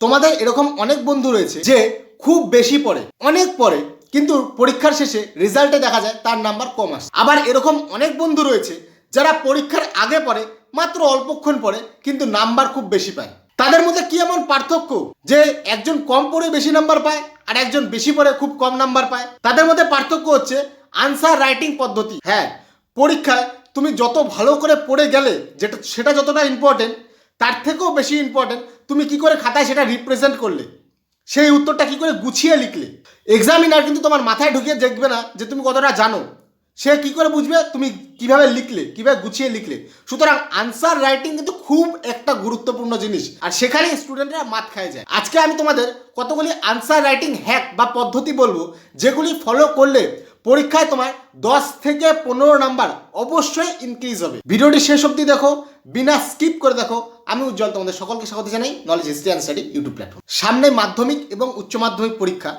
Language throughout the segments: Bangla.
তোমাদের এরকম অনেক বন্ধু রয়েছে যে খুব বেশি পড়ে, অনেক পড়ে, কিন্তু পরীক্ষার শেষে রেজাল্টে দেখা যায় তার নাম্বার কম আসে। আবার এরকম অনেক বন্ধু রয়েছে যারা পরীক্ষার আগে পড়ে, মাত্র অল্পক্ষণ পড়ে, কিন্তু নাম্বার খুব বেশি পায়। তাদের মধ্যে কি এমন পার্থক্য যে একজন কম পড়ে বেশি নাম্বার পায় আর একজন বেশি পড়ে খুব কম নাম্বার পায়? তাদের মধ্যে পার্থক্য হচ্ছে আনসার রাইটিং পদ্ধতি। হ্যাঁ পরীক্ষায় তুমি যত ভালো করে পড়ে গেলে যেটা, সেটা যতটা ইম্পর্টেন্ট তার থেকেও বেশি ইম্পর্টেন্ট তুমি কি করে খাতায় সেটা রিপ্রেজেন্ট করলে? সেই উত্তরটা কি করে গুছিয়ে লিখলে? এক্সামিনার কিন্তু তোমার মাথায় ঢুকিয়ে দেখবে না যে তুমি কতটা জানো। সে কি করে বুঝবে? তুমি কীভাবে লিখলে, কীভাবে গুছিয়ে লিখলে? সুতরাং আনসার রাইটিং কিন্তু খুব একটা গুরুত্বপূর্ণ জিনিস, আর সেখানেই স্টুডেন্টরা মাত খায় যায়। আজকে আমি তোমাদের কতগুলি আনসার রাইটিং হ্যাক বা পদ্ধতি বলব, যেগুলি ফলো করলে পরীক্ষায় তোমার দশ থেকে পনেরো নাম্বার অবশ্যই ইনক্রিজ হবে। ভিডিওটি শেষ অবধি দেখো, বিনা স্কিপ করে দেখো। আমি উজ্জ্বল তোমাদের সকলকে স্বাগত জানাই knowledge history and study YouTube platform সামনে মাধ্যমিক এবং উচ্চ মাধ্যমিক পরীক্ষা।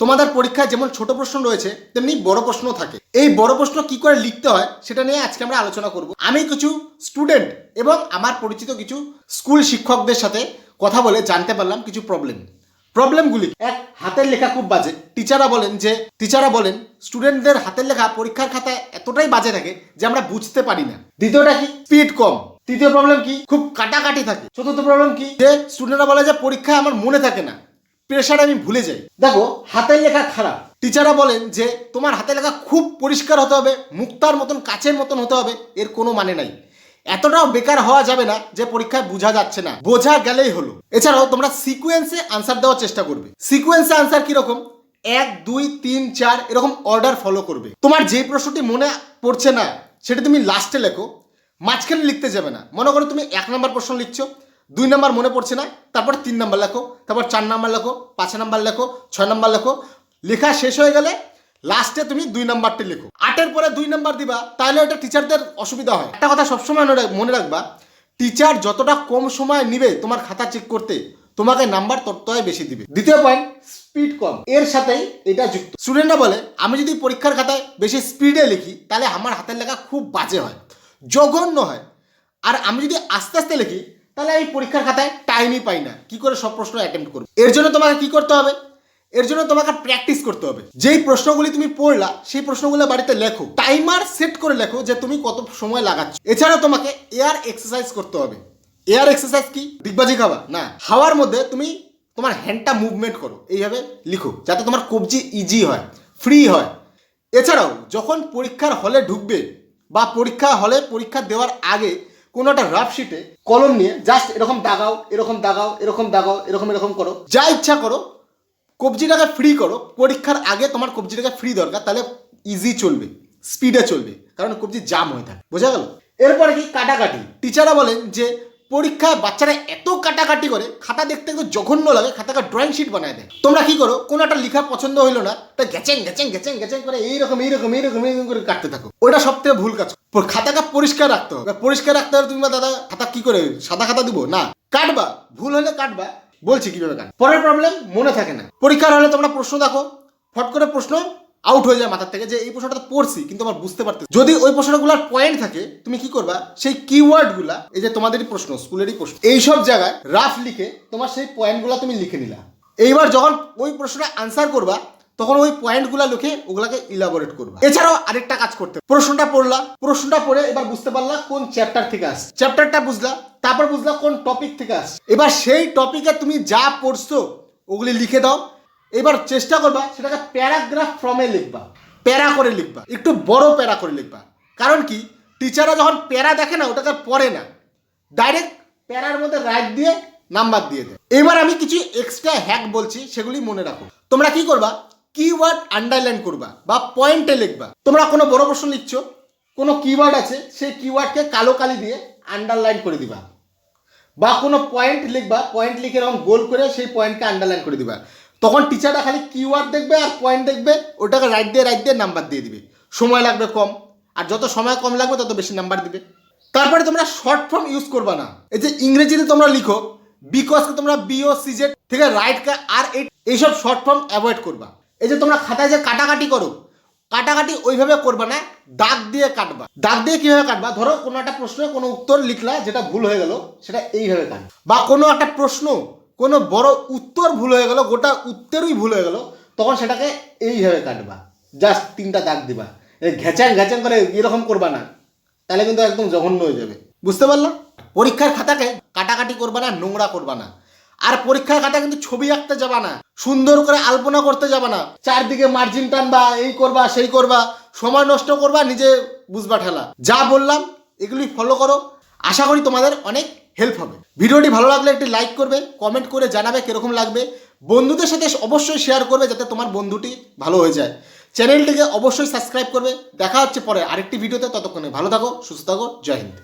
তোমাদের পরীক্ষায় যেমন ছোট প্রশ্ন রয়েছে, তেমনি বড় প্রশ্ন থাকে। এই বড় প্রশ্ন কি করে লিখতে হয়, সেটা নিয়ে আজকে আমরা আলোচনা করব। আমি কিছু স্টুডেন্ট এবং আমার পরিচিত কিছু স্কুল শিক্ষকদের সাথে কথা বলে জানতে পারলাম কিছু প্রবলেম প্রবলেমগুলি এক, হাতের লেখা খুব বাজে। টিচাররা বলেন যে, টিচাররা বলেন স্টুডেন্টদের হাতের লেখা পরীক্ষার খাতায় এতটাই বাজে থাকে যে আমরা বুঝতে পারি না। দ্বিতীয়টা কি? স্পিড কম। তৃতীয় প্রবলেম কি? খুব কাটাকাটি থাকে। চতুর্থ প্রবলেম কি? যে স্টুডেন্টরা বলে যে, পরীক্ষায় আমার মনে থাকে না। প্রেশার আমি ভুলে যাই। দেখো, হাতের লেখা খারাপ। টিচাররা বলেন যে, তোমার হাতের লেখা খুব পরিষ্কার হতে হবে, মুক্তার মতন, কাচের মতন হতে হবে, এর কোনো মানে নাই। এতটাও বেকার হওয়া যাবে না যে পরীক্ষায় বোঝা যাচ্ছে না। বোঝা গেলেই হলো। এছাড়াও তোমরা সিকুয়েন্সে আনসার দেওয়ার চেষ্টা করবে। সিকুয়েন্সে আনসার কীরকম? এক, দুই, তিন, চার, এরকম অর্ডার ফলো করবে। তোমার যে প্রশ্নটি মনে পড়ছে না, সেটা তুমি লাস্টে লেখো। মাঝখানে লিখতে যাবে না। মনে করো তুমি এক নম্বর প্রশ্ন লিখছো, দুই নাম্বার মনে পড়ছে না, তারপর তিন নাম্বার লেখো, তারপর চার নাম্বার লেখো, পাঁচ নাম্বার লেখো, ছয় নাম্বার লেখো। লেখা শেষ হয়ে গেলে লাস্টে তুমি দুই নাম্বারটি লেখো। আটের পরে দুই নাম্বার দিবা, তাহলে ওটা টিচারদের অসুবিধা হয়। একটা কথা সবসময় মনে রাখ- রাখবা টিচার যতটা কম সময় নিবে তোমার খাতা চেক করতে, তোমাকে নাম্বার ততটাই বেশি দিবে। দ্বিতীয় পয়েন্ট স্পিড কম। এর সাথেই এটা যুক্ত। স্টুডেন্টরা বলে, আমি যদি পরীক্ষার খাতায় বেশি স্পিডে লিখি, তাহলে আমার হাতের লেখা খুব বাজে হয়, জঘন্য হয়। আর আমি যদি আস্তে আস্তে লিখি, তাহলে আমি পরীক্ষার খাতায় টাইমই পাই না। কি করে সব প্রশ্ন অ্যাটেম্প করব? এর জন্য তোমাকে কি করতে হবে? এর জন্য তোমাকে প্র্যাকটিস করতে হবে। যেই প্রশ্নগুলি তুমি পড়লা, সেই প্রশ্নগুলো বাড়িতে লেখো। টাইমার সেট করে লেখো যে তুমি কত সময় লাগাচ্ছ। এছাড়াও তোমাকে এয়ার এক্সারসাইজ করতে হবে। এয়ার এক্সারসাইজ কি? ডিগবাজি খাওয়া? না। হাওয়ার মধ্যে তুমি তোমার হ্যান্ডটা মুভমেন্ট করো। এইভাবে লিখো, যাতে তোমার কবজি ইজি হয় ফ্রি হয়। এছাড়াও, যখন পরীক্ষার হলে ঢুকবে বা পরীক্ষা হলে পরীক্ষা দেওয়ার আগে কোনো একটা রাফ শিটে কলম নিয়ে জাস্ট এরকম দাগাও এরকম দাগাও এরকম দাগাও, এরকম এরকম করো। যা ইচ্ছা করো কবজিটাকে ফ্রি করো। পরীক্ষার আগে তোমার কবজিটাকে ফ্রি দরকার, তাহলে ইজি চলবে স্পিডে চলবে, কারণ কবজি জাম হয়ে থাকে। বোঝা গেল? এরপরে কি? কাটাকাটি। টিচাররা বলেন যে, পরীক্ষায় বাচ্চারা এত কাটাকাটি করে, খাতা দেখতে একটু জঘন্য লাগে, খাতাকে ড্রয়িং শিট বানায় দেয়। তোমরা কি করো? কোনো একটা লেখা পছন্দ হইল না, তা গেচেং গেচেং গেচেং গেচেং করে এইরকম এইরকম এইরকম এইরকম করে কাটতে থাকো। ওটা সব থেকে ভুল কাজ। খাতাকে পরিষ্কার রাখতে হবে। পরিষ্কার রাখতে হবে, তুমি দাদা, খাতা কি করে, সাদা খাতা দিব? না। কাটবা। ভুল হলে কাটবা। বলছি কীভাবে গান? পরের প্রবলেম মনে থাকে না। পরীক্ষার হলে তোমরা প্রশ্ন দেখো, ফট করে প্রশ্ন আউট হয়ে যায় মাথার থেকে যে এই প্রশ্নটা পড়ছি, কিন্তু আমার বুঝতে পারতে যদি ওই প্রশ্নগুলোর পয়েন্ট থাকে, তুমি কি করবা? সেই কিওয়ার্ডগুলা এই যে তোমাদেরই প্রশ্ন, স্কুলেরই প্রশ্ন, এইসব জায়গায় রাফ লিখে তোমার সেই পয়েন্টগুলো তুমি লিখে নিলা। এইবার যখন ওই প্রশ্নটা আনসার করবা তখন ওই পয়েন্টগুলো লিখে ওগুলাকে ইলাবোরেট করবা। এছাড়াও আরেকটা কাজ করতে প্রশ্নটা পড়লা। প্রশ্নটা পড়ে এবার বুঝতে পারলা কোন চ্যাপ্টার থেকে আসছে। চ্যাপ্টারটা বুঝলা, তারপর বুঝলা কোন টপিক থেকে আসছে। এবার সেই টপিকে তুমি যা পড়ছো, ওগুলি লিখে দাও। এবার চেষ্টা করবা সেটাকে প্যারাগ্রাফ ফর্মে লিখবা। প্যারা করে লিখবা। একটু বড় প্যারা করে লিখবা। কারণ কি? টিচাররা যখন প্যারা দেখে না, ওটাকে পড়ে না। ডাইরেক্ট প্যারার মধ্যে রাইট দিয়ে নাম্বার দিয়ে দেয়। এবার আমি কিছু এক্সট্রা হ্যাক বলছি, সেগুলি মনে রাখো। তোমরা কি করবা? কিওয়ার্ড আন্ডারলাইন করবা বা পয়েন্টে লিখবা। তোমরা কোনো বড় প্রশ্ন লিখছো, কোনো কিওয়ার্ড আছে, সেই কিওয়ার্ডকে কালো কালি দিয়ে আন্ডারলাইন করে দিবা। বা কোনো পয়েন্ট লিখবা পয়েন্ট লিখে এরকম গোল করে সেই পয়েন্টকে আন্ডারলাইন করে দিবা। তখন টিচাররা খালি কিওয়ার্ড দেখবে আর পয়েন্ট দেখবে, ওটাকে রাইট দিয়ে রাইট দিয়ে নাম্বার দিয়ে দিবে। সময় লাগবে কম, আর যত সময় কম লাগবে তত বেশি নাম্বার দিবে। তারপরে তোমরা শর্ট ফর্ম ইউজ করবা না। এই যে ইংরেজিতে তোমরা লিখো বিকজকে তোমরা বিও সিজেড থেকে রাইট আর এইসব শর্ট ফর্ম অ্যাভয়েড করবা। এই যে তোমরা খাতায় যে কাটাকাটি করো, কাটাকাটি ওইভাবে করবা না, দাগ দিয়ে কাটবা। দাগ দিয়ে কীভাবে কাটবা? ধরো কোনো একটা প্রশ্নের কোনো উত্তর লিখলা, যেটা ভুল হয়ে গেল, সেটা এইভাবে কাটবা বা কোনো একটা প্রশ্ন, কোনো বড় উত্তর ভুল হয়ে গেল, গোটা উত্তরই ভুল হয়ে গেল, তখন সেটাকে এইভাবে কাটবা। জাস্ট তিনটা দাগ দিবা। এই ঘেঁচাং ঘেঁচাং করে এরকম করবা না, তাহলে কিন্তু একদম জঘন্য হয়ে যাবে। বুঝতে পারল? পরীক্ষার খাতাকে কাটাকাটি করবা না, নোংরা করবা না। আর পরীক্ষার খাতা কিন্তু ছবি আঁকতে যাবা না। সুন্দর করে আলপনা করতে যাবা না। চারদিকে মার্জিন টানবা, এই করবা, সেই করবা, সময় নষ্ট করবা, নিজে বুঝবা ঠেলা। যা বললাম, এগুলি ফলো করো। আশা করি তোমাদের অনেক হেল্প হবে। ভিডিওটি ভালো লাগলে একটি লাইক করবে কমেন্ট করে জানাবে কীরকম লাগবে। বন্ধুদের সাথে অবশ্যই শেয়ার করবে যাতে তোমার বন্ধুটি ভালো হয়ে যায়। চ্যানেলটিকে অবশ্যই সাবস্ক্রাইব করবে। দেখা হচ্ছে পরে আরেকটি ভিডিওতে, ততক্ষণে ভালো থাকো, সুস্থ থাকো, জয় হিন্দ।